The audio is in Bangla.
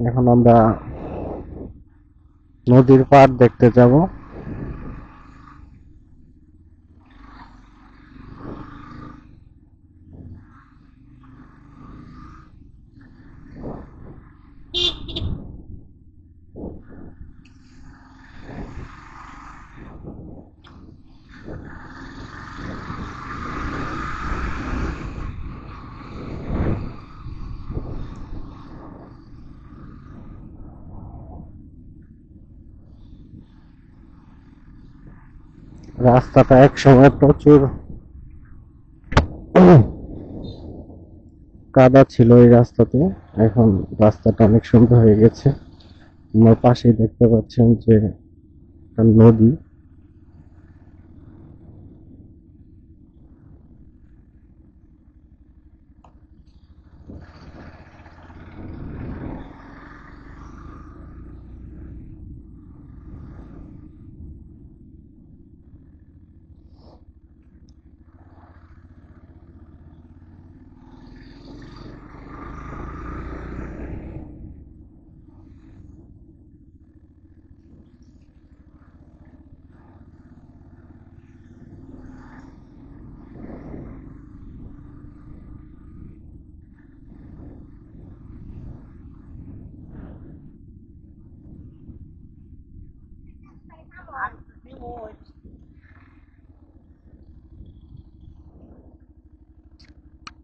এখন আমরা নদীর পাড় দেখতে যাব। রাস্তাটা এক সময় প্রচুর কাদা ছিল এই রাস্তাতে। এখন রাস্তাটা অনেক সুন্দর হয়ে গেছে। আমার পাশেই দেখতে পাচ্ছেন যে নদী।